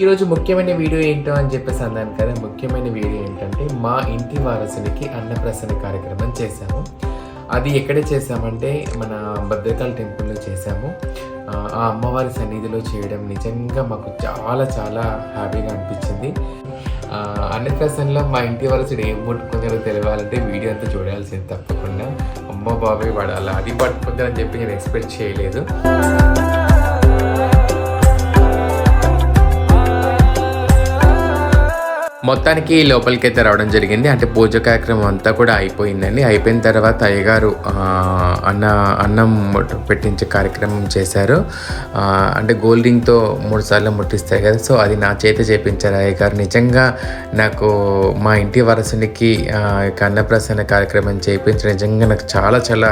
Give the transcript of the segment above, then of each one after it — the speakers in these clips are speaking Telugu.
ఈరోజు ముఖ్యమైన వీడియో ఏంటో అని చెప్పేసి అన్నాను కదా. ముఖ్యమైన వీడియో ఏంటంటే మా ఇంటి వారసునికి అన్నప్రసన్న కార్యక్రమం చేశాము. అది ఎక్కడ చేశామంటే మన భద్రకాళ టెంపుల్లో చేశాము. ఆ అమ్మవారి సన్నిధిలో చేయడం నిజంగా మాకు చాలా చాలా హ్యాపీగా అనిపించింది. అన్నప్రసన్నలో మా ఇంటి వారసుడు ఏం పట్టుకున్నారో తెలియాలంటే వీడియో అంతా చూడాల్సింది తప్పకుండా. అమ్మ బాబాయ్ వాడు అది పట్టుకుంటారని చెప్పి నేను ఎక్స్పెక్ట్ చేయలేదు. మొత్తానికి లోపలికి అయితే రావడం జరిగింది. అంటే పూజ కార్యక్రమం అంతా కూడా అయిపోయిందండి. అయిపోయిన తర్వాత అయ్యగారు అన్న అన్నం పెట్టించే కార్యక్రమం చేశారు. అంటే గోల్డింగ్తో మూడు సార్లు ముట్టిస్తాయి కదా. సో అది నా చేత చేపించారు అయ్యగారు. నిజంగా నాకు మా ఇంటి వరసనికి అన్నప్రసన్న కార్యక్రమం చేయించి నిజంగా నాకు చాలా చాలా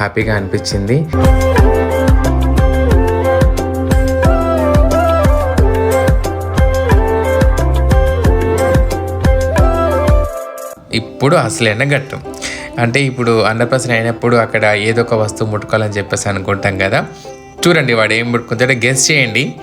హ్యాపీగా అనిపించింది. ఇప్పుడు అసలైన ఘట్టం అంటే ఇప్పుడు అన్నప్రసన అయినప్పుడు అక్కడ ఏదో ఒక వస్తువు ముట్టుకోవాలని చెప్పేసి అనుకుంటాం కదా. చూడండి వాడు ఏం ముట్టుకుంటాడో గెస్ చేయండి.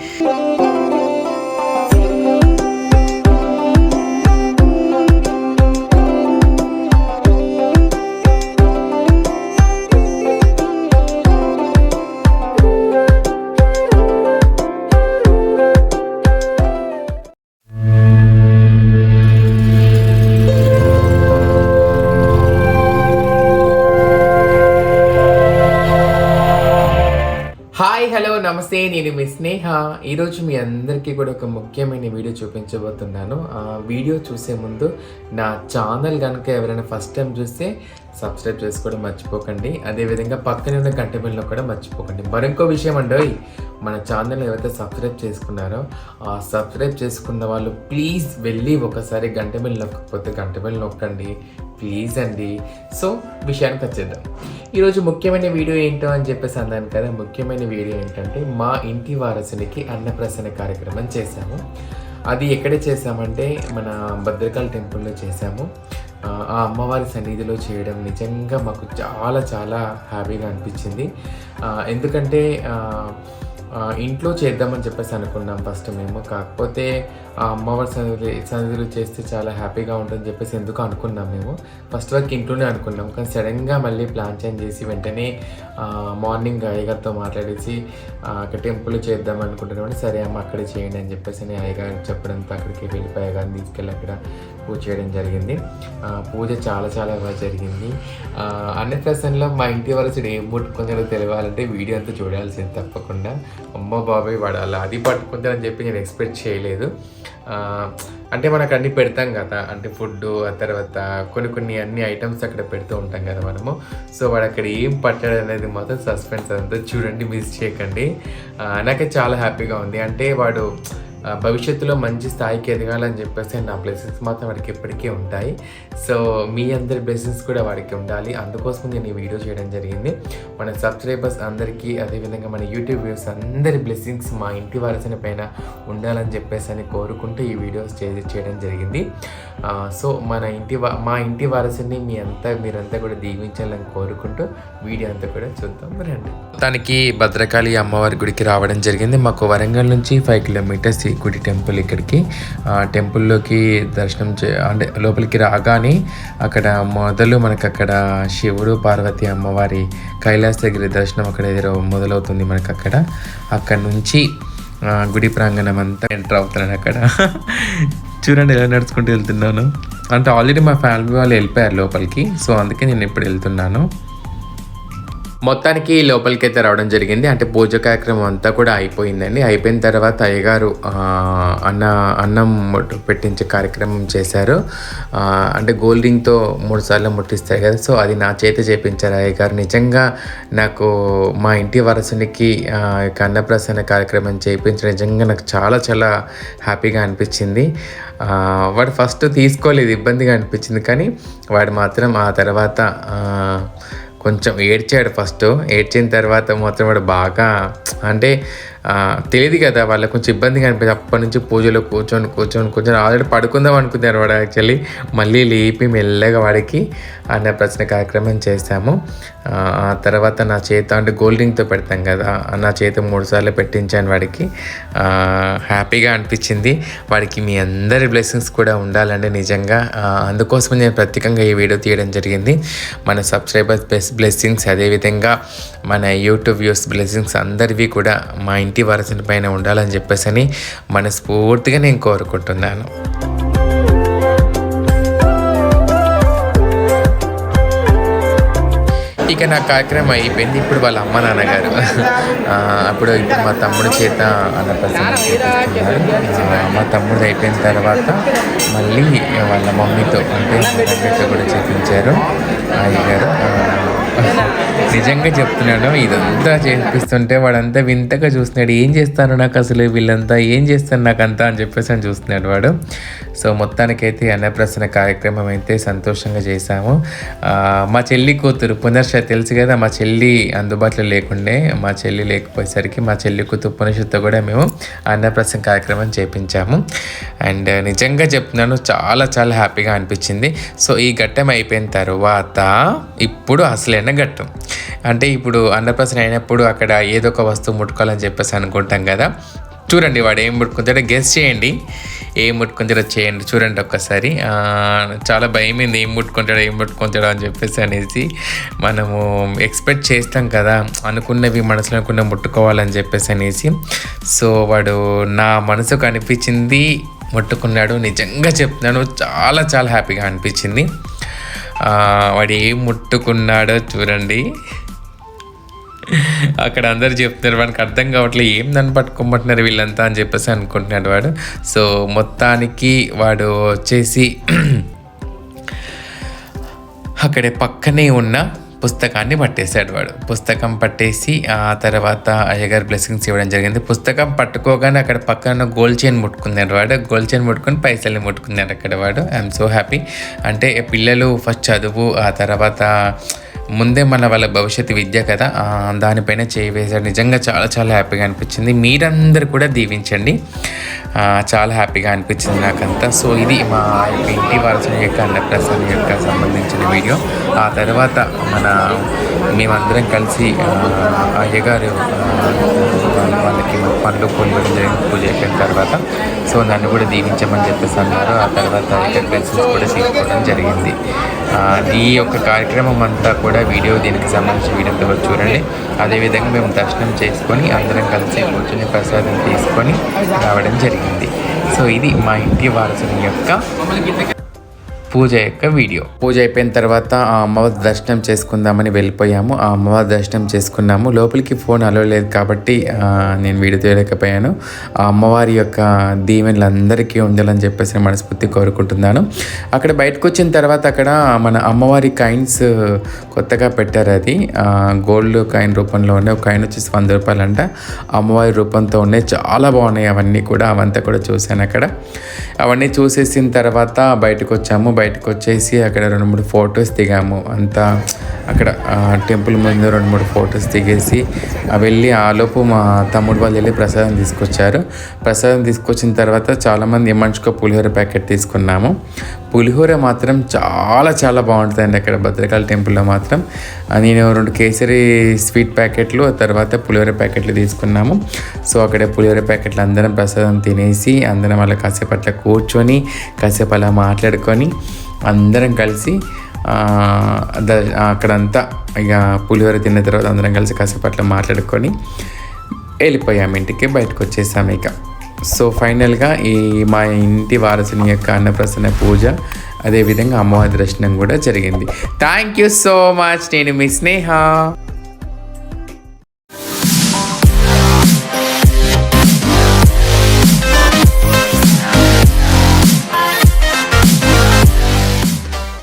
నమస్తే నేను మీ స్నేహ. ఈరోజు మీ అందరికీ కూడా ఒక ముఖ్యమైన వీడియో చూపించబోతున్నాను. ఆ వీడియో చూసే ముందు నా ఛానల్ కనుక ఎవరైనా ఫస్ట్ టైం చూస్తే సబ్స్క్రైబ్ చేసుకోవడం మర్చిపోకండి. అదేవిధంగా పక్కనే ఉన్న గంట బిల్లు కూడా మర్చిపోకండి. మరింకో విషయం అండి మన ఛానల్ ఎవరైతే సబ్స్క్రైబ్ చేసుకున్నారో ఆ సబ్స్క్రైబ్ చేసుకున్న వాళ్ళు ప్లీజ్ వెళ్ళి ఒకసారి గంట బిల్లు నొక్కకపోతే గంట బిల్లు నొక్కండి. ప్లీజ్ అండి. సో విషయానికి వచ్చేద్దాం. ఈరోజు ముఖ్యమైన వీడియో ఏంటో అని చెప్పేసి అన్నాను కదా. ముఖ్యమైన వీడియో ఏంటంటే మా ఇంటి వారసునికి అన్నప్రసన్న కార్యక్రమం చేశాము. అది ఎక్కడ చేశామంటే మన భద్రకాళి టెంపుల్లో చేశాము. ఆ అమ్మవారి సన్నిధిలో చేయడం నిజంగా మాకు చాలా చాలా హ్యాపీగా అనిపించింది. ఎందుకంటే ఇంట్లో చేద్దామని చెప్పేసి అనుకున్నాం ఫస్ట్ మేము. కాకపోతే ఆ అమ్మవారి సన్నిధి సన్నిధిలో చేస్తే చాలా హ్యాపీగా ఉంటుందని చెప్పేసి ఎందుకు అనుకున్నాం మేము. ఫస్ట్ వరకు ఇంట్లోనే అనుకున్నాం. కానీ సడన్గా మళ్ళీ ప్లాన్ చేంజ్ చేసి వెంటనే మార్నింగ్ అయ్యగారితో మాట్లాడేసి అక్కడ టెంపుల్ చేద్దాం అనుకుంటున్నాం సరే అమ్మ అక్కడే చేయండి అని చెప్పేసి నేను అయ్యగారు చెప్పడంతో అక్కడికి వెళ్ళిపోయి అయ్యగారిని తీసుకెళ్ళి అక్కడ పూజ చేయడం జరిగింది. పూజ చాలా చాలా బాగా జరిగింది. ఆ, అన్నప్రసన్నలో మా ఇంటి వరసడు ఏం ముట్టుకుంటారో తెలియాలంటే వీడియో అంతా చూడాల్సింది తప్పకుండా. అమ్మ బాబాయ్ వాడు అలా అది పట్టుకుంటారని చెప్పి నేను ఎక్స్పెక్ట్ చేయలేదు. అంటే మనకు అన్నీ పెడతాం కదా. అంటే ఫుడ్ ఆ తర్వాత కొన్ని కొన్ని అన్ని ఐటమ్స్ అక్కడ పెడుతూ ఉంటాం కదా మనము. సో వాడు అక్కడ ఏం పట్టాడు అనేది మాత్రం సస్పెన్స్ అదంతా చూడండి మిస్ చేయకండి. నాకే చాలా హ్యాపీగా ఉంది. అంటే వాడు భవిష్యత్తులో మంచి స్థాయికి ఎదగాలని చెప్పేసి నా బ్లెస్సింగ్స్ మాత్రం వాడికి ఎప్పటికీ ఉంటాయి. సో మీ అందరి బ్లెస్సింగ్స్ కూడా వాడికి ఉండాలి. అందుకోసం నేను ఈ వీడియో చేయడం జరిగింది. మన సబ్స్క్రైబర్స్ అందరికీ అదేవిధంగా మన యూట్యూబ్ వ్యూస్ అందరి బ్లెస్సింగ్స్ మా ఇంటి వారసిన పైన ఉండాలని చెప్పేసి అని కోరుకుంటూ ఈ వీడియోస్ చే చేయడం జరిగింది. సో మన ఇంటి వా మా ఇంటి వారసుని మీ అంతా మీరంతా కూడా దీవించాలని కోరుకుంటూ వీడియో అంతా కూడా చూద్దాం రండి. తనకి భద్రకాళి అమ్మవారి గుడికి రావడం జరిగింది. మాకు వరంగల్ నుంచి ఫైవ్ కిలోమీటర్స్ ఈ గుడి టెంపుల్ ఇక్కడికి. ఆ, టెంపుల్లోకి దర్శనం చే అంటే లోపలికి రాగానే అక్కడ మొదలు మనకు అక్కడ శివుడు పార్వతి అమ్మవారి కైలాసగిరి దర్శనం అక్కడ ఎదురు మొదలవుతుంది మనకు అక్కడ అక్కడ నుంచి గుడి ప్రాంగణం అంతా ఎంటర్ అవుతున్నాను అక్కడ. చూడండి ఎలా నడుచుకుంటూ వెళ్తున్నాను. అంటే ఆల్రెడీ మా ఫ్యామిలీ వాళ్ళు వెళ్ళిపోయారు లోపలికి సో అందుకే నేను ఇప్పుడు వెళ్తున్నాను. మొత్తానికి లోపలికి అయితే రావడం జరిగింది. అంటే పూజ కార్యక్రమం అంతా కూడా అయిపోయిందండి. అయిపోయిన తర్వాత అయ్యగారు అన్న అన్నం పెట్టించే కార్యక్రమం చేశారు. అంటే గోల్డింగ్తో మూడు సార్లు ముట్టిస్తాయి కదా. సో అది నా చేత చేపించారు అయ్యగారు. నిజంగా నాకు మా ఇంటి వరసునికి అన్నప్రసన్న కార్యక్రమం చేయించడం నిజంగా నాకు చాలా చాలా హ్యాపీగా అనిపించింది. వాడు ఫస్ట్ తీసుకోలేదు ఇబ్బందిగా అనిపించింది. కానీ వాడు మాత్రం ఆ తర్వాత కొంచెం ఏడ్చాడు ఫస్ట్. ఏడ్చిన తర్వాత మొత్తం వాడు బాగా అంటే తెలియదు కదా వాళ్ళకి కొంచెం ఇబ్బందిగా అనిపించింది అప్పటి నుంచి పూజలో కూర్చొని కూర్చొని కూర్చొని ఆల్రెడీ పడుకుందాం అనుకున్నారు వాడు యాక్చువల్లీ. మళ్ళీ లేపి మెల్లగా వాడికి అన్న ప్రశ్న కార్యక్రమం చేశాము. ఆ తర్వాత నా చేత అంటే గోల్డింగ్తో పెడతాం కదా నా చేత మూడు సార్లు పెట్టించాను వాడికి. హ్యాపీగా అనిపించింది. వాడికి మీ అందరి బ్లెస్సింగ్స్ కూడా ఉండాలండి నిజంగా. అందుకోసం నేను ప్రత్యేకంగా ఈ వీడియో తీయడం జరిగింది. మన సబ్స్క్రైబర్స్ బెస్ట్ బ్లెస్సింగ్స్ అదేవిధంగా మన యూట్యూబ్ వ్యూస్ బ్లెస్సింగ్స్ అందరివి కూడా మా ఇంటి వారసుని పైన ఉండాలని చెప్పేసి అని మనస్ఫూర్తిగా నేను కోరుకుంటున్నాను. ఇక నా కార్యక్రమం అయిపోయింది. ఇప్పుడు వాళ్ళ అమ్మ నాన్నగారు. అప్పుడు ఇప్పుడు మా తమ్ముడు చేత అన్నప్రసన్న చేపిస్తున్నారు. మా తమ్ముడు అయిపోయిన తర్వాత మళ్ళీ వాళ్ళ మమ్మీతో అంటే కూడా చేపించారు. అయ్యగారు నిజంగా చెప్తున్నాను ఇదంతా చేపిస్తుంటే వాడంతా వింతగా చూస్తున్నాడు. ఏం చేస్తాను నాకు అసలు వీళ్ళంతా ఏం చేస్తాను నాకు అంతా అని చెప్పేసి అని చూస్తున్నాడు వాడు. సో మొత్తానికైతే అన్నప్రసన్న కార్యక్రమం అయితే సంతోషంగా చేశాము. మా చెల్లి కూతురు పునర్ష తెలుసు కదా మా చెల్లి అందుబాటులో లేకుండే మా చెల్లి లేకపోయేసరికి మా చెల్లి కూతురు పునర్షతో కూడా మేము అన్నప్రసన్న కార్యక్రమం చేపించాము. అండ్ నిజంగా చెప్తున్నాను చాలా చాలా హ్యాపీగా అనిపించింది. సో ఈ ఘట్టం అయిపోయిన తర్వాత ఇప్పుడు అసలైన ఘట్టం. అంటే ఇప్పుడు అన్నప్రసన్న అయినప్పుడు అక్కడ ఏదో ఒక వస్తువు ముట్టుకోవాలని చెప్పేసి అనుకుంటాం కదా. చూడండి వాడు ఏం ముట్టుకుంటాడో గెస్ చేయండి. ఏం ముట్టుకుంటాడో చేయండి. చూడండి ఒక్కసారి. చాలా భయమైంది ఏం ముట్టుకుంటాడో ఏం ముట్టుకుంటాడో అని చెప్పేసి అనేసి మనము ఎక్స్పెక్ట్ చేస్తాం కదా. అనుకున్నవి మనసులో అనుకున్న ముట్టుకోవాలని చెప్పేసి అనేసి. సో వాడు నా మనసుకు అనిపించింది ముట్టుకున్నాడు. నిజంగా చెప్తున్నాను. చాలా చాలా హ్యాపీగా అనిపించింది. వాడు ఏం ముట్టుకున్నాడో చూడండి. అక్కడ అందరు చెప్తున్నారు వాడికి అర్థం కావట్లేదు ఏం నన్ను పట్టుకోమంటున్నారు వీళ్ళంతా అని చెప్పేసి అనుకుంటున్నాడు వాడు. సో మొత్తానికి వాడు వచ్చేసి అక్కడే పక్కనే ఉన్న పుస్తకాన్ని పట్టేశాడు వాడు. పుస్తకం పట్టేసి ఆ తర్వాత అయ్యగారు బ్లెస్సింగ్స్ ఇవ్వడం జరిగింది. పుస్తకం పట్టుకోగానే అక్కడ పక్కన గోల్డ్ చైన్ ముట్టుకున్నాడు వాడు. గోల్డ్ చైన్ ముట్టుకుని పైసల్ని ముట్టుకున్నాడు అక్కడ వాడు. I'm so happy. అంటే పిల్లలు ఫస్ట్ చదువు ఆ తర్వాత ముందే మన వాళ్ళ భవిష్యత్తు విద్య కదా దానిపైన చేయి నిజంగా చాలా చాలా హ్యాపీగా అనిపించింది. మీరందరూ కూడా దీవించండి. చాలా హ్యాపీగా అనిపించింది నాకంతా. సో ఇది మా ఇంటి వారసుని యొక్క అన్నప్రసన్న యొక్క సంబంధించిన వీడియో. ఆ తర్వాత మన మేమందరం కలిసి అయ్యగారు వాళ్ళ- వాళ్ళకి పండ్లు పూలు జరిగింది పూజ అయిపోయిన తర్వాత సో నన్ను కూడా దీవించమని చెప్పేసి అన్నారు. ఆ తర్వాత ఇక్కడ కూడా తీసుకోవడం జరిగింది. ఈ యొక్క కార్యక్రమం అంతా కూడా వీడియో దీనికి సంబంధించిన వీడియో కూడా చూడండి. అదేవిధంగా మేము దర్శనం చేసుకొని అందరం కలిసి కూర్చొని ప్రసాదం తీసుకొని రావడం జరిగింది. సో ఇది మా ఇంటి వారసుని యొక్క పూజ యొక్క వీడియో. పూజ అయిపోయిన తర్వాత ఆ అమ్మవారి దర్శనం చేసుకుందామని వెళ్ళిపోయాము. ఆ అమ్మవారి దర్శనం చేసుకున్నాము. లోపలికి ఫోన్ అలో లేదు కాబట్టి నేను వీడియో తీయలేకపోయాను. ఆ అమ్మవారి యొక్క దీవెనలు అందరికీ ఉండాలని చెప్పేసి మనస్ఫూర్తి కోరుకుంటున్నాను. అక్కడ బయటకు వచ్చిన తర్వాత అక్కడ మన అమ్మవారి కాయిన్స్ కొత్తగా పెట్టారు అది. గోల్డ్ కాయిన్ రూపంలో ఉండే ఒక కాయిన్ వచ్చేసి వంద రూపాయలు అంట అమ్మవారి రూపంతో ఉన్నాయి. చాలా బాగున్నాయి అవన్నీ కూడా. అవంతా కూడా చూశాను అక్కడ. అవన్నీ చూసేసిన తర్వాత బయటకు వచ్చాము. బయటకు వచ్చేసి అక్కడ రెండు మూడు ఫొటోస్ దిగాము. అంతా అక్కడ టెంపుల్ ముందు రెండు మూడు ఫొటోస్ దిగేసి వెళ్ళి ఆలోపు మా తమ్ముడు వాళ్ళు వెళ్ళి ప్రసాదం తీసుకొచ్చారు. ప్రసాదం తీసుకొచ్చిన తర్వాత చాలామంది మనిషికో పులిహోర ప్యాకెట్ తీసుకున్నాము. పులిహోర మాత్రం చాలా చాలా బాగుంటుందండి అక్కడ భద్రకాళి టెంపుల్లో మాత్రం. నేను రెండు కేసరి స్వీట్ ప్యాకెట్లు తర్వాత పులిహోర ప్యాకెట్లు తీసుకున్నాము. సో అక్కడ పులిహోర ప్యాకెట్లు అందరం ప్రసాదం తినేసి అందరం అలా కాసేపు అట్లా కూర్చొని కాసేపు అలా మాట్లాడుకొని అందరం కలిసి అక్కడంతా ఇక పులిహోర తిన్న తర్వాత అందరం కలిసి కాసేపు అట్లా మాట్లాడుకొని వెళ్ళిపోయాము ఇంటికి బయటకు వచ్చేసాము ఇక. సో ఫైనల్గా ఈ మా ఇంటి వారసుని యొక్క అన్నప్రసన్న పూజ అదేవిధంగా అమ్మవారి దర్శనం కూడా జరిగింది. థ్యాంక్ యూ సో మచ్ నేను మీ స్నేహ.